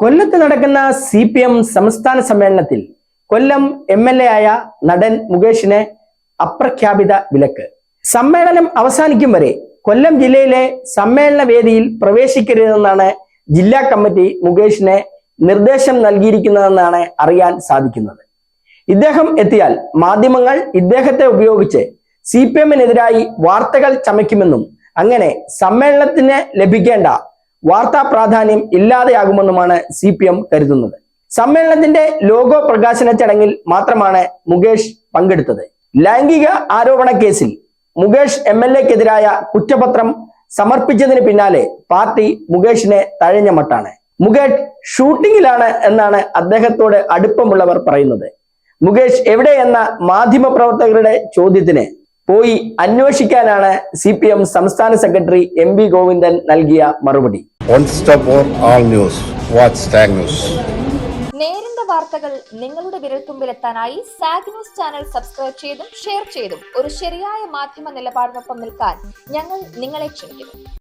കൊല്ലത്ത് നടക്കുന്ന C P M സംസ്ഥാന സമ്മേളനത്തിൽ കൊല്ലം എം എൽ എ ആയ നടൻ മുകേഷിന് അപ്രഖ്യാപിത വിലക്ക്. സമ്മേളനം അവസാനിക്കും വരെ കൊല്ലം ജില്ലയിലെ സമ്മേളന വേദിയിൽ പ്രവേശിക്കരുതെന്നാണ് ജില്ലാ കമ്മിറ്റി മുകേഷിന് നിർദ്ദേശം നൽകിയിരിക്കുന്നതെന്നാണ് അറിയാൻ സാധിക്കുന്നത്. ഇദ്ദേഹം എത്തിയാൽ മാധ്യമങ്ങൾ ഇദ്ദേഹത്തെ ഉപയോഗിച്ച് സി പി എമ്മിനെതിരായി വാർത്തകൾ ചമയ്ക്കുമെന്നും അങ്ങനെ സമ്മേളനത്തിന് ലഭിക്കേണ്ട വാർത്താ പ്രാധാന്യം ഇല്ലാതെയാകുമെന്നുമാണ് സി പി എം കരുതുന്നത്. സമ്മേളനത്തിന്റെ ലോഗോ പ്രകാശന ചടങ്ങിൽ മാത്രമാണ് മുകേഷ് പങ്കെടുത്തത്. ലൈംഗിക ആരോപണ കേസിൽ മുകേഷ് എം എൽ എക്കെതിരായ കുറ്റപത്രം സമർപ്പിച്ചതിന് പിന്നാലെ പാർട്ടി മുകേഷിനെ തഴഞ്ഞ മട്ടാണ്. മുകേഷ് ഷൂട്ടിങ്ങിലാണ് എന്നാണ് അദ്ദേഹത്തോട് അടുപ്പമുള്ളവർ പറയുന്നത്. മുകേഷ് എവിടെയെന്ന മാധ്യമ പ്രവർത്തകരുടെ ചോദ്യത്തിന് പോയി അന്വേഷിക്കാനാണ് സി പി എം സംസ്ഥാന സെക്രട്ടറി എം വി ഗോവിന്ദൻ നൽകിയ മറുപടി stop for all news. Watch Tag News. നേരിന്റെ വാർത്തകൾ നിങ്ങളുടെ വിരൽത്തുമ്പിലെത്താനായി സാഗ് ന്യൂസ് ചാനൽ സബ്സ്ക്രൈബ് ചെയ്തും ഷെയർ ചെയ്തും ഒരു ശരിയായ മാധ്യമ നിലപാടിനൊപ്പം നിൽക്കാൻ ഞങ്ങൾ നിങ്ങളെ ക്ഷണിക്കുന്നു